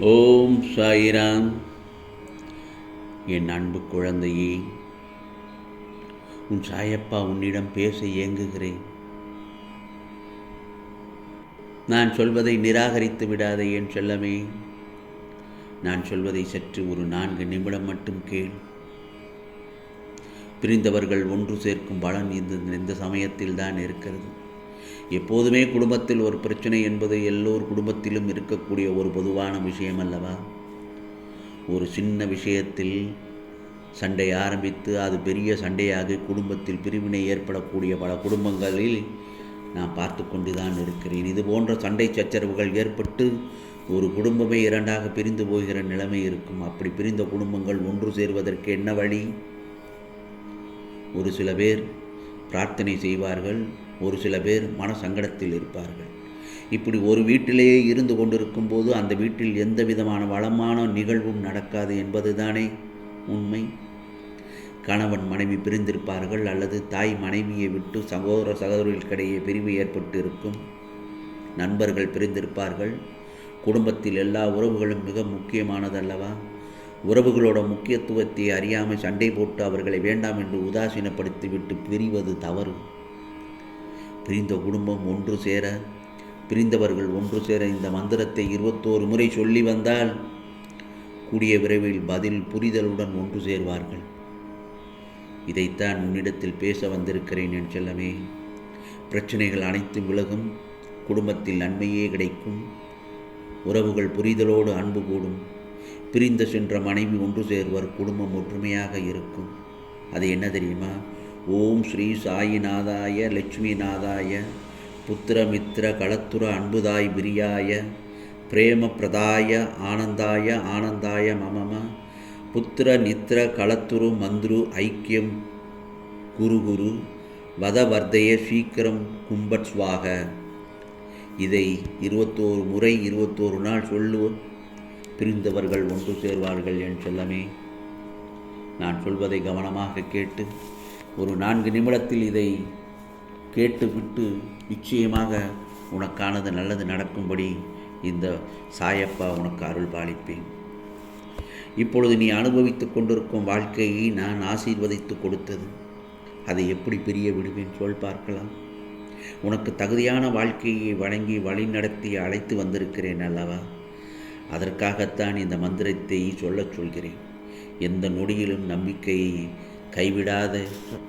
ஓம் சாயிராம். என் அன்பு குழந்தையே உன் சாயப்பா உன்னிடம் பேச இயங்குகிறேன். நான் சொல்வதை நிராகரித்து விடாதே என் செல்லமே. நான் சொல்வதை சற்று ஒரு நான்கு நிமிடம் மட்டும் கேள். பிரிந்தவர்கள் ஒன்று சேர்க்கும் பலன் இந்த இந்த சமயத்தில் தான் இருக்கிறது. எப்போதுமே குடும்பத்தில் ஒரு பிரச்சனை என்பது எல்லோர் குடும்பத்திலும் இருக்கக்கூடிய ஒரு பொதுவான விஷயம் அல்லவா? ஒரு சின்ன விஷயத்தில் சண்டை ஆரம்பித்து அது பெரிய சண்டையாக குடும்பத்தில் பிரிவினை ஏற்படக்கூடிய பல குடும்பங்களில் நான் பார்த்து கொண்டு தான் இருக்கிறேன். இது போன்ற சண்டை சச்சரவுகள் ஏற்பட்டு ஒரு குடும்பமே இரண்டாக பிரிந்து போகிற நிலைமை இருக்கும். அப்படி பிரிந்த குடும்பங்கள் ஒன்று சேர்வதற்கு என்ன வழி? ஒரு சில பேர் பிரார்த்தனை செய்வார்கள். ஒரு சில பேர் மன சங்கடத்தில் இருப்பார்கள். இப்படி ஒரு வீட்டிலேயே இருந்து கொண்டிருக்கும் போது அந்த வீட்டில் எந்த விதமான வளமான நிகழ்வும் நடக்காது என்பதுதானே உண்மை? கணவன் மனைவி பிரிந்திருப்பார்கள் அல்லது தாய் மனைவியை விட்டு சகோதர சகோதரிகளுக்கிடையே பிரிவு ஏற்பட்டு இருக்கும் நண்பர்கள் பிரிந்திருப்பார்கள். குடும்பத்தில் எல்லா உறவுகளும் மிக முக்கியமானதல்லவா? உறவுகளோட முக்கியத்துவத்தை அறியாமல் சண்டை போட்டு அவர்களை வேண்டாம் என்று உதாசீனப்படுத்திவிட்டு பிரிவது தவறு. பிரிந்த குடும்பம் ஒன்று சேர பிரிந்தவர்கள் ஒன்று சேர இந்த மந்திரத்தை இருபத்தோரு முறை சொல்லி வந்தால் கூடிய விரைவில் பதில் புரிதலுடன் ஒன்று சேர்வார்கள். இதைத்தான் உன்னிடத்தில் பேச வந்திருக்கிறேன் என் செல்லமே. பிரச்சனைகள் அனைத்தும் விலகும் குடும்பத்தில் நன்மையே கிடைக்கும் உறவுகள் புரிதலோடு அன்பு கூடும். பிரிந்து சென்ற மனைவி ஒன்று சேர்வர் குடும்பம் ஒற்றுமையாக இருக்கும். அது என்ன தெரியுமா? ஓம் ஸ்ரீ சாயிநாதாய லட்சுமிநாதாய புத்திரமித்ர களத்துர அன்புதாய் பிரியாய பிரேம பிரதாய ஆனந்தாய ஆனந்தாய மமம புத்திர நித்ர களத்துரு மந்த்ரு ஐக்கியம் குரு குரு வதவர்தய சீக்கிரம் கும்பட் ஸ்வாக இதை இருபத்தோரு முறை இருபத்தோரு நாள் சொல்லுவோம் பிரிந்தவர்கள் ஒன்று சேர்வார்கள் என் செல்லமே. நான் சொல்வதை கவனமாக கேட்டு ஒரு நான்கு நிமிடத்தில் இதை கேட்டுவிட்டு நிச்சயமாக உனக்கானது நல்லது நடக்கும்படி இந்த சாயப்பா உனக்கு அருள் பாலிப்பேன். இப்பொழுது நீ அனுபவித்து கொண்டிருக்கும் வாழ்க்கையை நான் ஆசீர்வதித்து கொடுத்தது. அதை எப்படி பிரிய விடுவேன் சொல் பார்க்கலாம். உனக்கு தகுதியான வாழ்க்கையை வழங்கி வழிநடத்தி அழைத்து வந்திருக்கிறேன் அல்லவா? அதற்காகத்தான் இந்த மந்திரத்தை சொல்லச் சொல்கிறேன். எந்த நொடியிலும் நம்பிக்கையை கைவிடாத.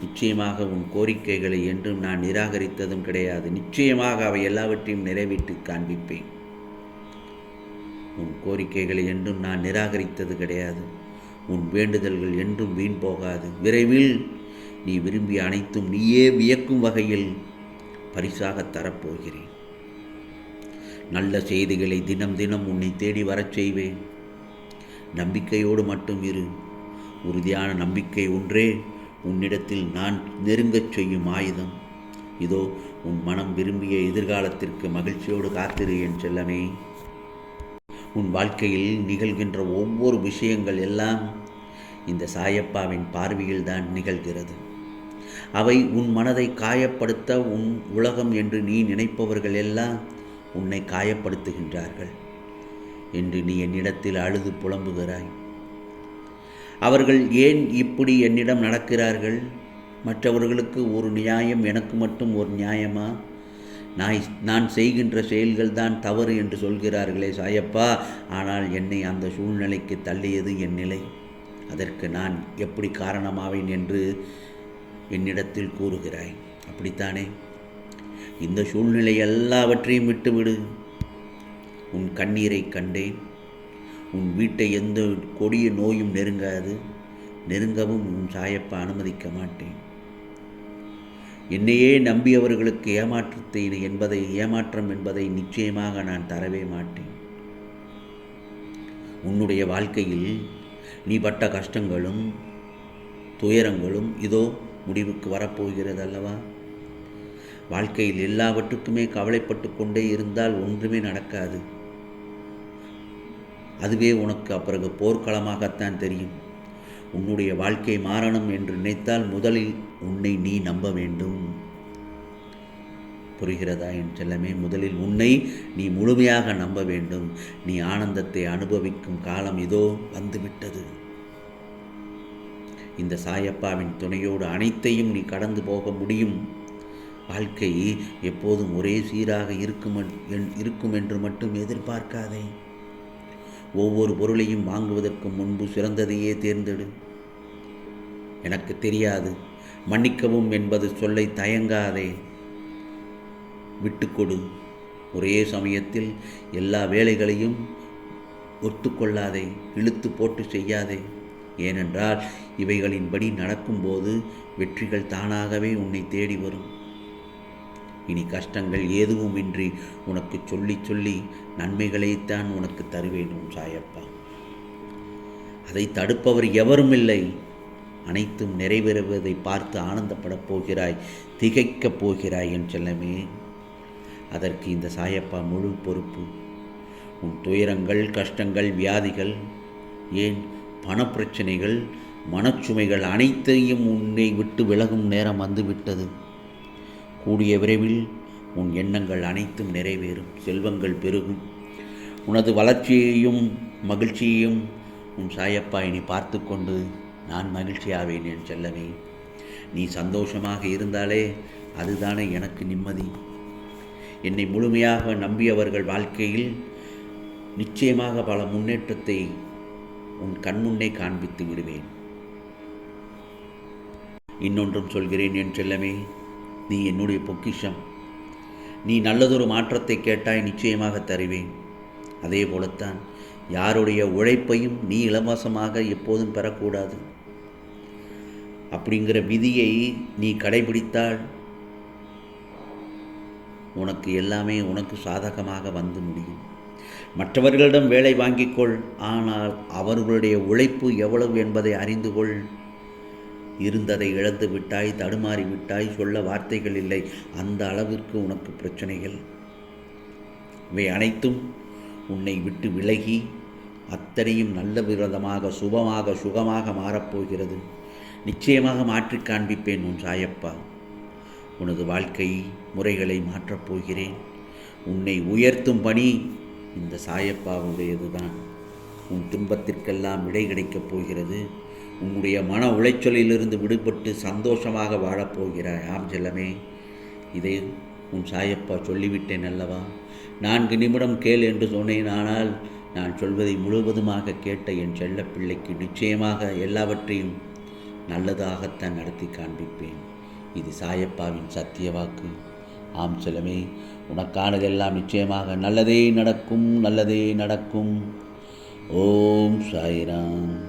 நிச்சயமாக உன் கோரிக்கைகளை என்றும் நான் நிராகரித்ததும் கிடையாது. நிச்சயமாக அவை எல்லாவற்றையும் நிறைவேற்றி காண்பிப்பேன். உன் கோரிக்கைகளை என்றும் நான் நிராகரித்தது கிடையாது. உன் வேண்டுதல்கள் என்றும் வீண் போகாது. விரைவில் நீ விரும்பிய அனைத்தும் நீயே வியக்கும் வகையில் பரிசாக தரப்போகிறேன். நல்ல செய்திகளை தினம் தினம் உன்னை தேடி வரச் செய்வேன். நம்பிக்கையோடு மட்டும் இரு. உறுதியான நம்பிக்கை ஒன்றே உன்னிடத்தில் நான் நெருங்கச் செய்யும் ஆயுதம். இதோ உன் மனம் விரும்பிய எதிர்காலத்திற்கு மகிழ்ச்சியோடு காத்திரு என் செல்லமே. உன் வாழ்க்கையில் நிகழ்கின்ற ஒவ்வொரு விஷயங்கள் எல்லாம் இந்த சாயப்பாவின் பார்வையில் தான் நிகழ்கிறது. அவை உன் மனதை காயப்படுத்த உன் உலகம் என்று நீ நினைப்பவர்கள் எல்லாம் உன்னை காயப்படுத்துகின்றார்கள். என்று நீ என்னிடத்தில் அழுது புலம்புகிறாய். அவர்கள் ஏன் இப்படி என்னிடம் நடக்கிறார்கள்? மற்றவர்களுக்கு ஒரு நியாயம் எனக்கு மட்டும் ஒரு நியாயமா? நான் நான் செய்கின்ற செயல்கள் தான் தவறு என்று சொல்கிறார்களே சாயப்பா. ஆனால் என்னை அந்த சூழ்நிலைக்கு தள்ளியது என் நிலை. அதற்கு நான் எப்படி காரணமாவேன் என்று என்னிடத்தில் கூறுகிறாய். அப்படித்தானே? இந்த சூழ்நிலை எல்லாவற்றையும் விட்டுவிடு. உன் கண்ணீரை கண்டேன். உன் வீட்டை எந்த கொடிய நோயும் நெருங்காது நெருங்கவும் உன் சாயப்பா அனுமதிக்க மாட்டேன். என்னையே நம்பியவர்களுக்கு ஏமாற்றத்தை என்பதை ஏமாற்றம் என்பதை நிச்சயமாக நான் தரவே மாட்டேன். உன்னுடைய வாழ்க்கையில் நீ பட்ட கஷ்டங்களும் துயரங்களும் இதோ முடிவுக்கு வரப்போகிறது அல்லவா? வாழ்க்கையில் எல்லாவற்றுக்குமே கவலைப்பட்டு கொண்டே இருந்தால் ஒன்றுமே நடக்காது. அதுவே உனக்கு அப்பிறகு போர்க்களமாகத்தான் தெரியும். உன்னுடைய வாழ்க்கை மாறணும் என்று நினைத்தால் முதலில் உன்னை நீ நம்ப வேண்டும். புரிகிறதா என் செல்லமே? முதலில் உன்னை நீ முழுமையாக நம்ப வேண்டும். நீ ஆனந்தத்தை அனுபவிக்கும் காலம் இதோ வந்துவிட்டது. இந்த சாயப்பாவின் துணையோடு அனைத்தையும் நீ கடந்து போக முடியும். வாழ்க்கை எப்போதும் ஒரே சீராக இருக்கும் என்- இருக்கும் என்று மட்டும் எதிர்பார்க்காதே. ஒவ்வொரு பொருளையும் வாங்குவதற்கு முன்பு சிறந்ததையே தேர்ந்தெடு. எனக்கு தெரியாது. மன்னிக்கவும் என்பது சொல்லை தயங்காதே. விட்டுக்கொடு. ஒரே சமயத்தில் எல்லா வேலைகளையும் ஒத்துக்கொள்ளாதே. இழுத்து போட்டு செய்யாதே. ஏனென்றால் இவைகளின்படி நடக்கும்போது வெற்றிகள் தானாகவே உன்னை தேடி வரும். இனி கஷ்டங்கள் எதுவுமின்றி உனக்கு சொல்லி சொல்லி நன்மைகளைத்தான் உனக்கு தருவேன் உன் சாயப்பா. அதை தடுப்பவர் எவரும் இல்லை அனைத்தும் நிறைவேறுவதை பார்த்து ஆனந்தப்படப் போகிறாய் திகைக்கப் போகிறாய் என் செல்லமே. அதற்கு இந்த சாயப்பா முழு பொறுப்பு. உன் துயரங்கள் கஷ்டங்கள் வியாதிகள் ஏன் பணப்பிரச்சனைகள் மனச்சுமைகள் அனைத்தையும் உன்னை விட்டு விலகும் நேரம் வந்துவிட்டது. கூடிய விரைவில் உன் எண்ணங்கள் அனைத்தும் நிறைவேறும் செல்வங்கள் பெருகும். உனது வளர்ச்சியையும் மகிழ்ச்சியையும் உன் சாயப்பா இனி பார்த்து கொண்டு நான் மகிழ்ச்சியாவேன் என் செல்லவே நீ சந்தோஷமாக இருந்தாலே அதுதானே எனக்கு நிம்மதி. என்னை முழுமையாக நம்பியவர்கள் வாழ்க்கையில் நிச்சயமாக பல முன்னேற்றத்தை உன் கண்முன்னே காண்பித்து விடுவேன். இன்னொன்றும் சொல்கிறேன் என் செல்லமே. நீ என்னுடைய பொக்கிஷம். நீ நல்லதொரு மாற்றத்தை கேட்டாய் நிச்சயமாக தருவேன். அதே போலத்தான் யாருடைய உழைப்பையும் நீ இலவசமாக எப்போதும் பெறக்கூடாது. அப்படிங்கிற விதியை நீ கடைபிடித்தால் உனக்கு எல்லாமே உனக்கு சாதகமாக வந்து முடியும். மற்றவர்களிடம் வேலை வாங்கிக்கொள் ஆனால் அவர்களுடைய உழைப்பு எவ்வளவு என்பதை அறிந்து கொள். இருந்ததை இழந்து விட்டாய் தடுமாறி விட்டாய் சொல்ல வார்த்தைகள் இல்லை. அந்த அளவிற்கு உனக்கு பிரச்சனைகள். இவை அனைத்தும் உன்னை விட்டு விலகி அத்தனையும் நல்ல விரதமாக சுபமாக சுகமாக மாறப்போகிறது நிச்சயமாக மாற்றிக் காண்பிப்பேன் உன் சாயப்பா. உனது வாழ்க்கை முறைகளை மாற்றப் போகிறேன். உன்னை உயர்த்தும் பணி இந்த சாயப்பாவுடையதுதான். உன் துன்பத்திற்கெல்லாம் விடை கிடைக்கப் போகிறது. உன்னுடைய மன உளைச்சலிலிருந்து விடுபட்டு சந்தோஷமாக வாழப்போகிறாய். ஆம் செல்லமே இதை உன் சாயப்பா சொல்லிவிட்டேன் அல்லவா? நான்கு நிமிடம் கேள் என்று சொன்னேன் ஆனால் நான் சொல்வதை முழுவதுமாக கேட்ட என் செல்ல பிள்ளைக்கு நிச்சயமாக எல்லாவற்றையும் நல்லதாகத்தான் நடத்தி காண்பிப்பேன். இது சாயப்பாவின் சத்திய வாக்கு. ஆம் செல்லமே உனக்கானதெல்லாம் நிச்சயமாக நல்லதே நடக்கும் நல்லதே நடக்கும். ஓம் சாய்ராம்.